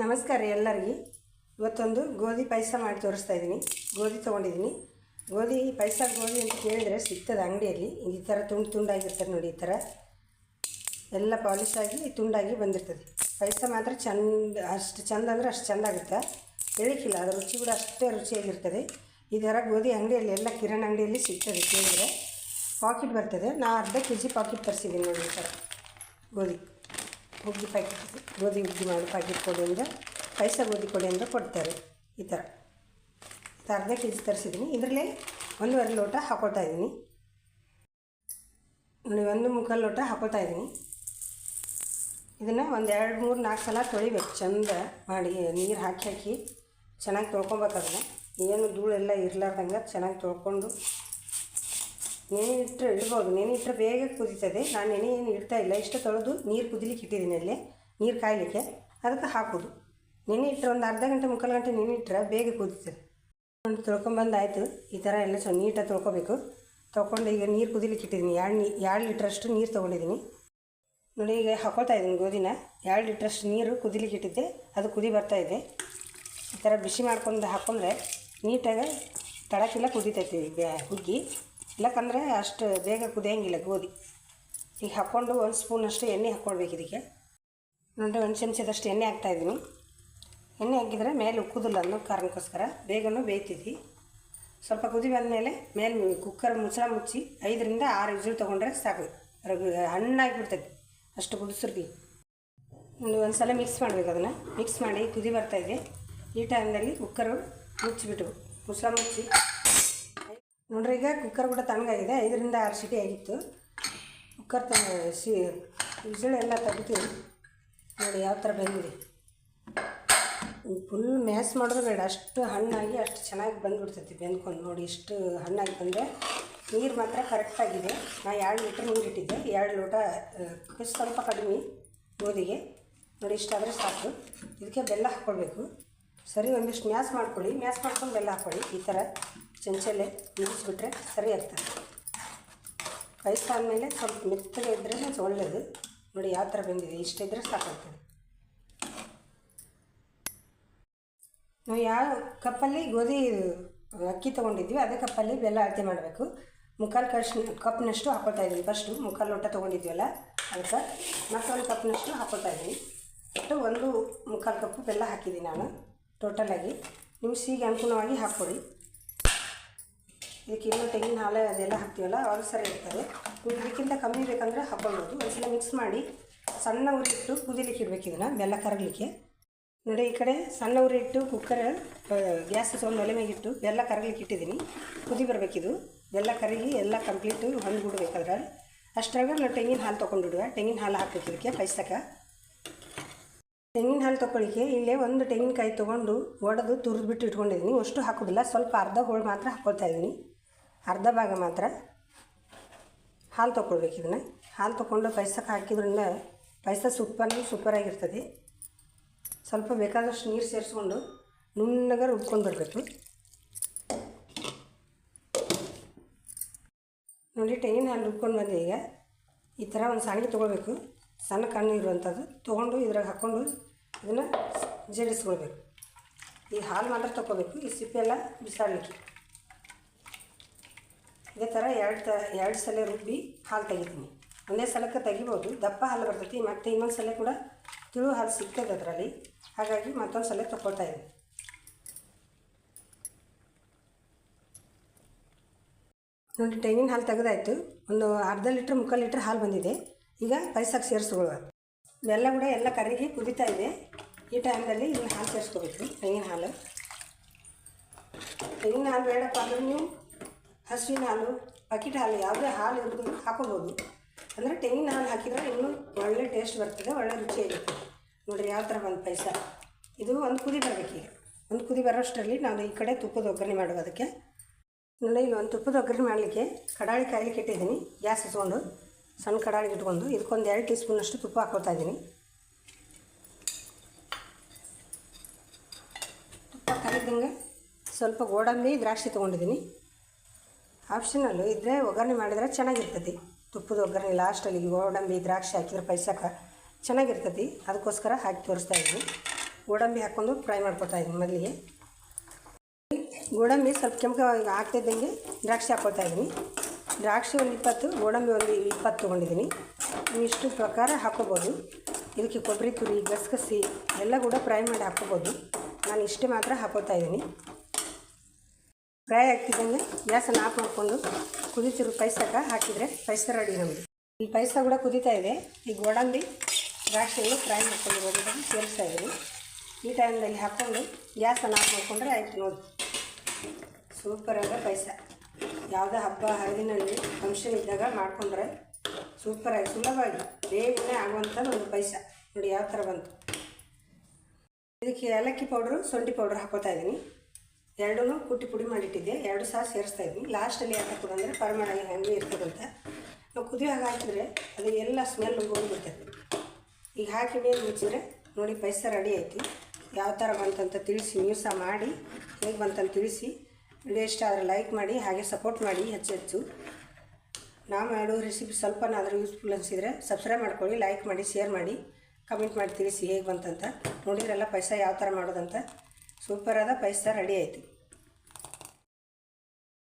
ನಮಸ್ಕಾರ ರೀ ಎಲ್ಲರಿಗೆ. ಇವತ್ತೊಂದು ಗೋಧಿ ಪಾಯಸ ಮಾಡಿ ತೋರಿಸ್ತಾ ಇದ್ದೀನಿ. ಗೋಧಿ ತೊಗೊಂಡಿದ್ದೀನಿ. ಗೋಧಿ ಪಾಯಸ, ಗೋಧಿ ಅಂತ ಕೇಳಿದರೆ ಸಿಗ್ತದೆ ಅಂಗಡಿಯಲ್ಲಿ. ಈ ಥರ ತುಂಡು ತುಂಡಾಗಿರ್ತದೆ ನೋಡಿ ಈ ಥರ. ಎಲ್ಲ ಪಾಲಿಶ್ ಆಗಿ ತುಂಡಾಗಿ ಬಂದಿರ್ತದೆ. ಪಾಯಸ ಮಾತ್ರ ಚಂದ, ಅಷ್ಟು ಚಂದ ಅಂದರೆ ಅಷ್ಟು ಚೆಂದ ಆಗುತ್ತೆ. ಹೇಳಿಕ್ಕಿಲ್ಲ ಅದರ ರುಚಿ ಕೂಡ ಅಷ್ಟೇ ರುಚಿಯಾಗಿರ್ತದೆ ಈ ಥರ ಗೋಧಿ ಅಂಗಡಿಯಲ್ಲಿ, ಎಲ್ಲ ಕಿರಣ್ ಅಂಗಡಿಯಲ್ಲಿ ಸಿಗ್ತದೆ ಕೇಳಿದರೆ. ಪಾಕಿಟ್ ಬರ್ತದೆ. ನಾ ಅರ್ಧ ಕೆ ಜಿ ಪಾಕಿಟ್ ತರಿಸಿದ್ದೀನಿ ನೋಡಿ ಈ ಥರ ಗೋಧಿ. ಹುಗ್ಗಿ ಪ್ಯಾಕೆಟ್ ಗೋಧಿ ಹುಗ್ಗಿ ಮಾಡಿ ಪ್ಯಾಕೆಟ್ ಕೊಡಿ ಅಂದರೆ ಪಾಯಸ ಗೋಧಿ ಕೊಡಿ ಅಂದರೆ ಕೊಡ್ತಾರೆ ಈ ಥರ. ಅರ್ಧ ಕೆ ಜಿ ತರಿಸಿದ್ದೀನಿ. ಇದರಲ್ಲೇ ಒಂದೂವರೆ ಲೋಟ ಹಾಕೊಳ್ತಾ ಇದ್ದೀನಿ. ನೋಡಿ, ಒಂದು ಮುಕ್ಕಾಲು ಲೋಟ ಹಾಕೊಳ್ತಾ ಇದ್ದೀನಿ. ಇದನ್ನು ಒಂದು ಎರಡು ಮೂರು ನಾಲ್ಕು ಸಲ ತೊಳಿಬೇಕು. ಚಂದ ಮಾಡಿ ನೀರು ಹಾಕಿ ಹಾಕಿ ಚೆನ್ನಾಗಿ ತೊಳ್ಕೊಬೇಕು ಅದನ್ನು. ಏನು ಧೂಳೆಲ್ಲ ಇರಲಾರ್ದಂಗೆ ಚೆನ್ನಾಗಿ ತೊಳ್ಕೊಂಡು ನೆನೆ ಇಟ್ಟರೆ ಇಡ್ಬೋದು ನೆನೆ ಇಟ್ಟರೆ ಬೇಗ ಕುದೀತದೆ. ನಾನು ನೆನೆ ಏನು ಇಡ್ತಾ ಇಲ್ಲ. ಇಷ್ಟು ತೊಳೆದು ನೀರು ಕುದಿಲಿಕ್ಕೆ ಇಟ್ಟಿದ್ದೀನಿ ಅಲ್ಲೇ, ನೀರು ಕಾಯಲಿಕ್ಕೆ. ಅದಕ್ಕೆ ಹಾಕೋದು. ನೆನೆ ಇಟ್ಟರೆ ಒಂದು ಅರ್ಧ ಗಂಟೆ, ಮುಕ್ಕಾಲು ಗಂಟೆ ನೆನೆ ಇಟ್ಟರೆ ಬೇಗ ಕುದೀತದೆ. ಒಂದು ತೊಳ್ಕೊಂಬಂದಾಯಿತು ಈ ಥರ ಎಲ್ಲ ಸೊ ನೀಟಾಗಿ ತೊಳ್ಕೊಬೇಕು. ತೊಗೊಂಡು ಈಗ ನೀರು ಕುದಿಲಿಕ್ಕೆ ಇಟ್ಟಿದ್ದೀನಿ. ಎರಡು ನೀ, ಎರಡು ಲೀಟ್ರಷ್ಟು ನೀರು ತೊಗೊಂಡಿದ್ದೀನಿ. ನೋಡಿ, ಈಗ ಹಾಕೊಳ್ತಾ ಇದ್ದೀನಿ ಗೋಧಿನ. ಎರಡು ಲೀಟ್ರಷ್ಟು ನೀರು ಕುದಿಲಿಕ್ಕೆ ಇಟ್ಟಿದ್ದೆ. ಅದು ಕುದಿ ಇದೆ. ಈ ಥರ ಬಿಸಿ ಮಾಡ್ಕೊಂಡು ಹಾಕ್ಕೊಂಡ್ರೆ ನೀಟಾಗಿ ತಡಕಿಲ್ಲ ಕುದಿತೈತಿ ಹುಗ್ಗಿ. ಇಲ್ಲಕಂದ್ರೆ ಅಷ್ಟು ಬೇಗ ಕುದಿಯೋಂಗಿಲ್ಲ ಗೋಧಿ. ಈಗ ಹಾಕ್ಕೊಂಡು ಒಂದು ಸ್ಪೂನಷ್ಟು ಎಣ್ಣೆ ಹಾಕ್ಕೊಳ್ಬೇಕು ಇದಕ್ಕೆ. ನೋಡಿ ಒಂದು ಚಮಚದಷ್ಟು ಎಣ್ಣೆ ಹಾಕ್ತಾಯಿದ್ದೀನಿ ಎಣ್ಣೆ ಹಾಕಿದರೆ ಮೇಲೆ ಉಕ್ಕುದಿಲ್ಲ ಅನ್ನೋ ಕಾರಣಕ್ಕೋಸ್ಕರ ಬೇಗನೂ ಬೇಯ್ತಿದ್ವಿ ಸ್ವಲ್ಪ ಕುದಿ ಬಂದಮೇಲೆ ಮೇಲೆ ಕುಕ್ಕರ್ ಮುಚ್ಚಳ ಮುಚ್ಚಿ ಐದರಿಂದ ಆರು ವಿಸಿಲ್ ತೊಗೊಂಡ್ರೆ ಸಾಕು. ರಗು ಹಣ್ಣಾಗಿ ಬಿಡ್ತೈತಿ ಅಷ್ಟು ಕುದಿಸಿರ್ತೀವಿ ಒಂದು ಒಂದು ಸಲ ಮಿಕ್ಸ್ ಮಾಡಬೇಕು ಅದನ್ನು. ಮಿಕ್ಸ್ ಮಾಡಿ ಕುದಿ ಬರ್ತಾಯಿದೆ ಈ ಟೈಮ್ನಲ್ಲಿ ಕುಕ್ಕರು ಮುಚ್ಚಿಬಿಟ್ಟು ಮುಚ್ಚಳ ಮುಚ್ಚಿ ನೋಡ್ರಿ, ಈಗ ಕುಕ್ಕರ್ ಕೂಡ ತಣ್ಣಗಾಗಿದೆ, ಐದರಿಂದ ಆರು ಸಿಟಿ ಆಗಿತ್ತು. ಕುಕ್ಕರ್ ತ ಸಿ ಎಲ್ಲ ತೆಗಿತೀವಿ ನೋಡಿ, ಯಾವ ಥರ ಬಂದಿದೆ ಫುಲ್ ಮ್ಯಾಸ್ ಮಾಡೋದು ಬೇಡ, ಅಷ್ಟು ಹಣ್ಣಾಗಿ, ಅಷ್ಟು ಚೆನ್ನಾಗಿ ಬಂದುಬಿಡ್ತೈತಿ ಬೆಂದ್ಕೊಂಡು ನೋಡಿ, ಇಷ್ಟು ಹಣ್ಣಾಗಿ ಬಂದರೆ ನೀರು ಮಾತ್ರ ಕರೆಕ್ಟಾಗಿದೆ ನಾ ಎರಡು ಲೀಟ್ರ್ ನೀರು ಇಟ್ಟಿದ್ದೆ, ಎರಡು ಲೋಟ ಸ್ವಲ್ಪ ಕಡಿಮೆ ಗೋಧಿಗೆ. ನೋಡಿ ಇಷ್ಟಾದರೆ ಸಾಕು. ಇದಕ್ಕೆ ಬೆಲ್ಲ ಹಾಕ್ಕೊಳ್ಬೇಕು ಸರಿ, ಒಂದಿಷ್ಟು ಮ್ಯಾಸ್ ಮಾಡ್ಕೊಳ್ಳಿ. ಮ್ಯಾಸ್ ಮಾಡ್ಕೊಂಡು ಬೆಲ್ಲ ಹಾಕ್ಕೊಳ್ಳಿ ಈ ಥರ ಚಂಚಲೆ ಮುಗಿಸ್ಬಿಟ್ರೆ ಸರಿ ಆಗ್ತದೆ. ವಯಸ್ಸಾದಮೇಲೆ ಸ್ವಲ್ಪ ಮೆತ್ತಗೆ ಇದ್ದರೆ ಒಳ್ಳೆಯದು ನೋಡಿ ಯಾವ ಥರ ಬಂದಿದೆ. ಇಷ್ಟಿದ್ರೆ ಸಾಕಾಗ್ತದೆ. ನಾವು ಯಾವ ಕಪ್ಪಲ್ಲಿ ಗೋಧಿ, ಅಕ್ಕಿ ತೊಗೊಂಡಿದ್ವಿ, ಅದೇ ಕಪ್ಪಲ್ಲಿ ಬೆಲ್ಲ ಅಳತೆ ಮಾಡಬೇಕು. ಮುಕ್ಕಾಲು ಕಷ್ಟ ಕಪ್ನಷ್ಟು ಹಾಕ್ಕೊಳ್ತಾ ಇದ್ದೀನಿ. ಫಸ್ಟು ಮುಕ್ಕಾಲು ಲೋಟ ತೊಗೊಂಡಿದ್ವಲ್ಲ, ಅದಕ್ಕೆ ಮತ್ತೊಂದು ಕಪ್ನಷ್ಟು ಹಾಕ್ಕೊಳ್ತಾ ಇದ್ದೀನಿ. ಒಟ್ಟು ಒಂದು ಮುಕ್ಕಾಲು ಕಪ್ಪು ಬೆಲ್ಲ ಹಾಕಿದ್ದೀನಿ ನಾನು ಟೋಟಲಾಗಿ ನಿಮ್ಗೆ ಸಿಹಿಗೆ ಅನುಕೂಲವಾಗಿ ಹಾಕ್ಕೊಡಿ. ಇದಕ್ಕೆ ಇನ್ನೂ ತೆಂಗಿನ ಹಾಲು ಅದೆಲ್ಲ ಹಾಕ್ತೀವಲ್ಲ, ಅವಾಗ ಸರಿ ಇರ್ತದೆ. ಇದಕ್ಕಿಂತ ಕಮ್ಮಿ ಬೇಕಂದರೆ ಹಾಕ್ಕೊಳ್ಬೋದು. ಒಂದ್ಸಲ ಮಿಕ್ಸ್ ಮಾಡಿ ಸಣ್ಣ ಉರಿ ಇಟ್ಟು ಕುದಿಲಿಕ್ಕೆ ಇಡಬೇಕು ಇದನ್ನು, ಬೆಲ್ಲ ಕರಗಲಿಕ್ಕೆ. ನೋಡಿ, ಈ ಕಡೆ ಸಣ್ಣ ಉರಿಟ್ಟು ಕುಕ್ಕರ್ ಗ್ಯಾಸ್ ಒಂದು ಒಲೆ ಮೇಲೆ ಇಟ್ಟು ಬೆಲ್ಲ ಕರಗಲಿಕ್ಕೆ ಇಟ್ಟಿದ್ದೀನಿ. ಕುದಿ ಬರಬೇಕಿದು ಬೆಲ್ಲ ಕರಗಿ ಎಲ್ಲ ಕಂಪ್ಲೀಟು ಹೊಂದ್ಬಿಡ್ಬೇಕಾದ್ರೆ ಅಷ್ಟ್ರಾಗ ನಾವು ತೆಂಗಿನ ಹಾಲು ತೊಗೊಂಡಿಡುವ. ತೆಂಗಿನ ಹಾಲು ಹಾಕಬೇಕು ಇದಕ್ಕೆ ಪಾಯ್ಸಕ್ಕೆ ತೆಂಗಿನ ಹಾಲು ತೊಗೊಳಿಕ್ಕೆ ಇಲ್ಲೇ ಒಂದು ತೆಂಗಿನಕಾಯಿ ತೊಗೊಂಡು ಒಡೆದು ತುರಿದ್ಬಿಟ್ಟು ಇಟ್ಕೊಂಡಿದ್ದೀನಿ. ಅಷ್ಟು ಹಾಕೋದಿಲ್ಲ. ಸ್ವಲ್ಪ ಅರ್ಧ ಹೋಳು ಮಾತ್ರ ಹಾಕ್ಕೊಳ್ತಾ ಇದ್ದೀನಿ. ಅರ್ಧ ಭಾಗ ಮಾತ್ರ ಹಾಲು ತೊಗೊಳ್ಬೇಕು ಇದನ್ನು. ಹಾಲು ತೊಗೊಂಡು ಪಾಯಸಕ್ಕೆ ಹಾಕಿದ್ರಿಂದ ಪಾಯಸ ಸೂಪರ್ ಸೂಪರಾಗಿರ್ತದೆ. ಸ್ವಲ್ಪ ಬೇಕಾದಷ್ಟು ನೀರು ಸೇರಿಸ್ಕೊಂಡು ನುಣ್ಣಗೆ ರುಬ್ಕೊಂಡು ಬರಬೇಕು. ನೋಡಿ, ತೆಂಗಿನ ಹಾಲು ರುಬ್ಕೊಂಡು ಬಂದೆ ಈಗ. ಈ ಥರ ಒಂದು ಸಾಣಿಗೆ ತೊಗೊಳ್ಬೇಕು. ಸಣ್ಣ ಕಣ್ಣು ಇರುವಂಥದ್ದು. ತೊಗೊಂಡು ಇದ್ರಾಗ ಹಾಕ್ಕೊಂಡು ಇದನ್ನು ಜಡಿಸ್ಕೊಳ್ಬೇಕು. ಈ ಹಾಲು ಮಾತ್ರ ತೊಗೋಬೇಕು ಈ ಸಿಪ್ಪೆಲ್ಲ ಬಿಸಾಡಲಿಕ್ಕೆ. ಇದೇ ಥರ ಎರಡು ತ, ಎರಡು ಸಲ ರುಬ್ಬಿ ಹಾಲು ತೆಗಿತೀನಿ. ಒಂದೇ ಸಲಕ್ಕೆ ತೆಗಿಬೋದು, ದಪ್ಪ ಹಾಲು ಬರ್ತೈತಿ, ಮತ್ತು ಇನ್ನೊಂದು ಸಲ ಕೂಡ ತಿಳು ಹಾಲು ಸಿಗ್ತದೆ ಅದರಲ್ಲಿ. ಹಾಗಾಗಿ ಮತ್ತೊಂದು ಸಲ ತಗೋತಾ ಇದ್ದೀನಿ. ನೋಡಿ, ತೆಂಗಿನ ಹಾಲು ತೆಗೆದಾಯಿತು. ಒಂದು ಅರ್ಧ ಲೀಟ್ರ್, ಮುಕ್ಕಾಲು ಲೀಟ್ರ್ ಹಾಲು ಬಂದಿದೆ. ಈಗ ಪಾಯಸಕ್ಕೆ ಸೇರಿಸ್ಕೊಳ್ಳುವ. ಬೆಲ್ಲ ಕೂಡ ಎಲ್ಲ ಕರಗಿ ಕುದಿತಾ ಇದೆ. ಈ ಟೈಮ್ದಲ್ಲಿ ಇಲ್ಲಿ ಹಾಲು ಸೇರಿಸ್ಕೋಬೇಕು, ತೆಂಗಿನ ಹಾಲು. ತೆಂಗಿನ ಹಾಲು ಬೇಡಪ್ಪ ಅಂದ್ರೆ ಹಸುವಿನ ಹಾಲು, ಪಕಿಟ್ ಹಾಲು ಯಾವುದೇ ಹಾಲು ಇರೋದು ಹಾಕೋಬೋದು. ಅಂದರೆ ತೆಂಗಿನ ಹಾಲು ಹಾಕಿದರೆ ಇನ್ನೂ ಒಳ್ಳೆ ಟೇಸ್ಟ್ ಬರ್ತದೆ, ಒಳ್ಳೆ ರುಚಿಯಾಗಿರ್ತದೆ ನೋಡಿರಿ ಯಾವ ಥರ ಒಂದು ಪಾಯಸ. ಇದು ಒಂದು ಕುದಿ ಬರಬೇಕು ಒಂದು ಕುದಿ ಬರೋಷ್ಟರಲ್ಲಿ ನಾನು ಈ ಕಡೆ ತುಪ್ಪದ ಒಗ್ಗರಣೆ ಮಾಡೋದು ಅದಕ್ಕೆ. ನೋಡಿ, ಇಲ್ಲಿ ಒಂದು ತುಪ್ಪದ ಒಗ್ಗರಣೆ ಮಾಡಲಿಕ್ಕೆ ಕಡಾಳಿ ಕಾಯ್ಲಿಕ್ಕೆ ಇಟ್ಟಿದ್ದೀನಿ. ಗ್ಯಾಸ್ ಹಚ್ಕೊಂಡು, ಸಣ್ಣ ಕಡಾಳಿ ಇಟ್ಕೊಂಡು, ಇದಕ್ಕೊಂದು ಎರಡು ಟೀ ಸ್ಪೂನಷ್ಟು ತುಪ್ಪ ಹಾಕೋತಾ ಇದ್ದೀನಿ. ತುಪ್ಪ ಕರಿದಂಗೆ ಸ್ವಲ್ಪ ಗೋಡಂಬಿ ದ್ರಾಕ್ಷಿ ತೊಗೊಂಡಿದ್ದೀನಿ. ಆಪ್ಷನಲ್ಲು ಇದ್ದರೆ ಒಗ್ಗರಣೆ ಮಾಡಿದರೆ ಚೆನ್ನಾಗಿರ್ತೈತಿ ತುಪ್ಪದ ಒಗ್ಗರಣೆ ಲಾಸ್ಟಲ್ಲಿ ಗೋಡಂಬಿ, ದ್ರಾಕ್ಷಿ ಹಾಕಿದ್ರೆ ಪೈಸಕ್ಕೆ ಚೆನ್ನಾಗಿರ್ತೈತಿ ಅದಕ್ಕೋಸ್ಕರ ಹಾಕಿ ತೋರಿಸ್ತಾ ಇದ್ದೀನಿ. ಗೋಡಂಬಿ ಹಾಕ್ಕೊಂಡು ಫ್ರೈ ಮಾಡ್ಕೊತಾ ಇದ್ದೀನಿ ಮೊದಲಿಗೆ. ಗೋಡಂಬಿ ಸ್ವಲ್ಪ ಕೆಂಪು ಹಾಕ್ತಿದ್ದಂಗೆ ದ್ರಾಕ್ಷಿ ಹಾಕ್ಕೊತಾ ಇದ್ದೀನಿ. ದ್ರಾಕ್ಷಿ ಒಂದು ಇಪ್ಪತ್ತು, ಗೋಡಂಬಿ ಒಂದು ಇಪ್ಪತ್ತು ತೊಗೊಂಡಿದ್ದೀನಿ. ನೀವು ಇಷ್ಟು ಪ್ರಕಾರ ಹಾಕ್ಕೋಬೋದು ಇದಕ್ಕೆ ಕೊಬ್ಬರಿ ತುರಿ ಗಸಗಸಿ, ಎಲ್ಲ ಕೂಡ ಫ್ರೈ ಮಾಡಿ ಹಾಕ್ಕೋಬೋದು ನಾನು ಇಷ್ಟೇ ಮಾತ್ರ ಹಾಕೋತಾ ಇದ್ದೀನಿ. ಫ್ರೈ ಆಗ್ತಿದ್ದಂಗೆ ಗ್ಯಾಸನ್ನು ಆಫ್ ಮಾಡಿಕೊಂಡು ಕುದೀತಿರೋ ಪೈಸಕ್ಕೆ ಹಾಕಿದರೆ ಪೈಸ ರೆಡಿ ನಮ್ಮದು ಈ ಪೈಸ ಕೂಡ ಕುದೀತಾ ಇದೆ. ಈ ಗೋಡಂಬಿ ದ್ರಾಕ್ಷಿಯನ್ನು ಫ್ರೈ ಮಾಡ್ಕೊಂಡಿರೋದನ್ನು ಸೇರಿಸ್ತಾ ಇದ್ದೀನಿ. ಈ ಟೈಮ್ನಲ್ಲಿ ಹಾಕ್ಕೊಂಡು ಗ್ಯಾಸನ್ನು ಆಫ್ ಮಾಡಿಕೊಂಡ್ರೆ ಆಯಿತು ನೋಡಿ. ಸೂಪರ್ ಸೂಪರಾದ ಪೈಸ. ಯಾವುದೇ ಹಬ್ಬ ಹರಿದಿನಲ್ಲಿ ಫಂಕ್ಷನ್ ಇದ್ದಾಗ ಮಾಡಿಕೊಂಡ್ರೆ ಸೂಪರಾಗಿ ಸುಲಭವಾಗಿ, ಬೇಗನೆ ಆಗುವಂಥ ಒಂದು ಪೈಸ. ನೋಡಿ ಯಾವ ಥರ ಬಂತು. ಇದಕ್ಕೆ ಏಲಕ್ಕಿ ಪೌಡ್ರು, ಶುಂಠಿ ಪೌಡ್ರು ಹಾಕೋತಾ ಇದ್ದೀನಿ. ಎರಡೂ ಕುಟ್ಟಿ ಪುಡಿ ಮಾಡಿಟ್ಟಿದ್ದೆ. ಎರಡು ಸಹ ಸೇರಿಸ್ತಾ ಇದ್ವಿ. ಲಾಸ್ಟಲ್ಲಿ ಯಾಕೆ ಹಾಕೋದು ಅಂದರೆ ಪರಿಮಾಣ ಹೆಂಗೆ ಇರ್ತದಂತ ನಾವು ಕುದಿಯಾಗ ಹಾಕಿದ್ರೆ ಅದು ಎಲ್ಲ ಸ್ಮೆಲ್ ಹೋಗ್ಬಿಡ್ತೈತೆ. ಈಗ ಹಾಕಿ ಮೇಲೆ ಮುಚ್ಚಿದ್ರೆ ನೋಡಿ ಪೈಸ ರೆಡಿ ಐತಿ ಯಾವ ಥರ ಬಂತಂತ ತಿಳಿಸಿ, ನೀವು ಮಾಡಿ. ಹೇಗೆ ಬಂತಂತ ತಿಳಿಸಿ. ವಿಡಿಯೋ ಇಷ್ಟ ಆದರೆ ಲೈಕ್ ಮಾಡಿ, ಹಾಗೆ ಸಪೋರ್ಟ್ ಮಾಡಿ, ಹೆಚ್ಚು ಹೆಚ್ಚು. ನಾವು ಮಾಡೋ ರೆಸಿಪಿ ಸ್ವಲ್ಪನಾದರೂ ಯೂಸ್ಫುಲ್ ಅನಿಸಿದರೆ ಸಬ್ಸ್ಕ್ರೈಬ್ ಮಾಡ್ಕೊಳ್ಳಿ ಲೈಕ್ ಮಾಡಿ ಶೇರ್ ಮಾಡಿ. ಕಮೆಂಟ್ ಮಾಡಿ ತಿಳಿಸಿ ಹೇಗೆ ಬಂತಂತ. ನೋಡಿದ್ರೆಲ್ಲ ಪೈಸ ಯಾವ ಥರ ಮಾಡೋದಂತ. ಸೂಪರಾದ ಪಾಯಸ ರೆಡಿ ಆಯಿತು.